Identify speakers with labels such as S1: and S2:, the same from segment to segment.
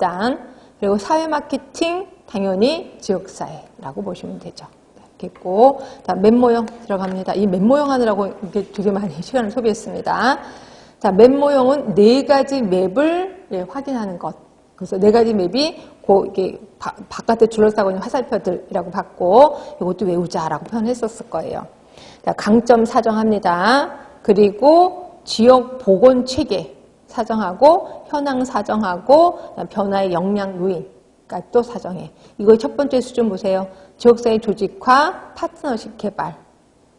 S1: 집단, 그리고 사회 마케팅, 당연히 지역사회라고 보시면 되죠. 있고, 다음 맵 모형 들어갑니다. 이 맵 모형 하느라고 이게 되게 많이 시간을 소비했습니다. 자, 맵 모형은 네 가지 맵을 예, 확인하는 것. 그래서 네 가지 맵이 고 이게 바, 바깥에 둘러싸고 있는 화살표들이라고 봤고, 이것도 외우자라고 표현했었을 거예요. 자, 강점 사정합니다. 그리고 지역 보건 체계 사정하고 현황 사정하고 변화의 역량 요인까지 또 사정해. 이거 첫 번째 수준 보세요. 지역사회 조직화, 파트너십 개발,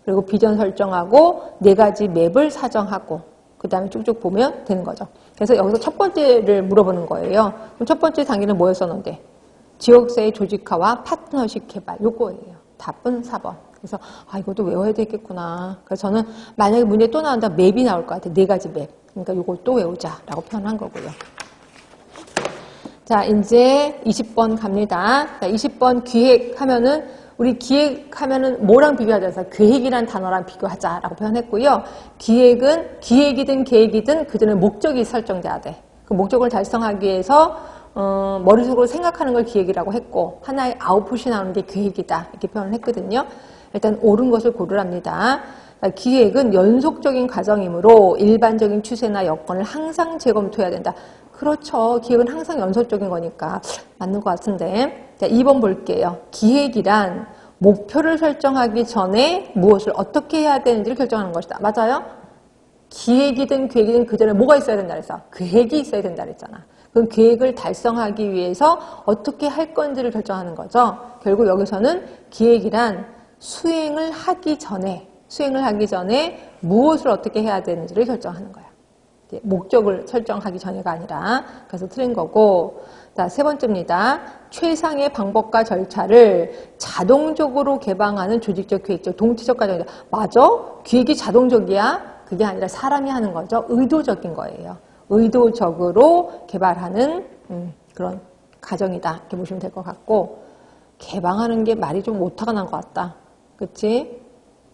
S1: 그리고 비전 설정하고 네 가지 맵을 사정하고 그 다음에 쭉쭉 보면 되는 거죠. 그래서 여기서 첫 번째를 물어보는 거예요. 그럼 첫 번째 단계는 뭐였었는데? 지역사회 조직화와 파트너십 개발 요거예요. 답은 4번. 그래서 아 이것도 외워야 되겠구나. 그래서 저는 만약에 문제 또 나온다 맵이 나올 것 같아요. 네 가지 맵. 그러니까 이걸 또 외우자라고 표현한 거고요. 자 이제 20번 갑니다. 자, 20번 기획하면은 우리 기획하면은 뭐랑 비교하자 해서 계획이란 단어랑 비교하자라고 표현했고요. 기획은 기획이든 계획이든 그전에 목적이 설정돼야 돼. 그 목적을 달성하기 위해서 어, 머릿속으로 생각하는 걸 기획이라고 했고 하나의 아웃풋이 나오는 게 계획이다 이렇게 표현을 했거든요. 일단 옳은 것을 고르랍니다. 기획은 연속적인 과정이므로 일반적인 추세나 여건을 항상 재검토해야 된다. 그렇죠. 기획은 항상 연속적인 거니까 맞는 것 같은데. 자, 2번 볼게요. 기획이란 목표를 설정하기 전에 무엇을 어떻게 해야 되는지를 결정하는 것이다. 맞아요? 기획이든 계획이든 그 전에 뭐가 있어야 된다 그래서 계획이 있어야 된다 그랬잖아. 그 계획을 달성하기 위해서 어떻게 할 건지를 결정하는 거죠. 결국 여기서는 기획이란 수행을 하기 전에 수행을 하기 전에 무엇을 어떻게 해야 되는지를 결정하는 거야. 목적을 설정하기 전에가 아니라 그래서 틀린 거고 자, 세 번째입니다. 최상의 방법과 절차를 자동적으로 개방하는 조직적, 계획적, 동체적 과정이다. 맞아? 기획이 자동적이야? 그게 아니라 사람이 하는 거죠. 의도적인 거예요. 의도적으로 개발하는 음, 그런 과정이다. 이렇게 보시면 될 것 같고 개방하는 게 말이 좀 오타가 난 것 같다. 그치?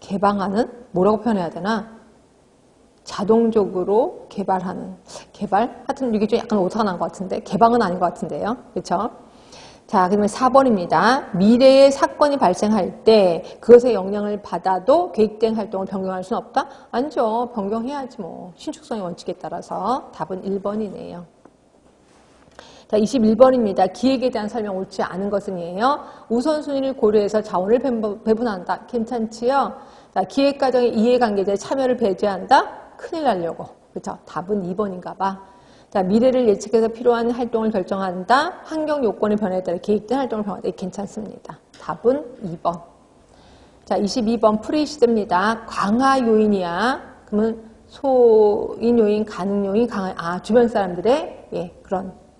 S1: 개방하는? 뭐라고 표현해야 되나? 자동적으로 개발하는. 개발? 하여튼 이게 좀 약간 오타가 난 것 같은데. 개방은 아닌 것 같은데요. 그쵸? 자, 그러면 4번입니다. 미래의 사건이 발생할 때 그것의 영향을 받아도 계획된 활동을 변경할 수는 없다? 아니죠. 변경해야지 뭐. 신축성의 원칙에 따라서 답은 1번이네요. 자, 21번입니다. 기획에 대한 설명 옳지 않은 것은이에요. 우선순위를 고려해서 자원을 배분한다. 괜찮지요? 자, 기획 과정의 이해관계자의 참여를 배제한다? 큰일 나려고. 그렇죠? 답은 2번인가 봐. 자, 미래를 예측해서 필요한 활동을 결정한다. 환경 요건의 변화에 따라 계획된 활동을 병한다. 괜찮습니다. 답은 2번. 자, 22번 프리시드입니다. 강화 요인이야. 그러면 소인 요인, 가능 요인, 강화, 아, 주변 사람들의, 예, 그런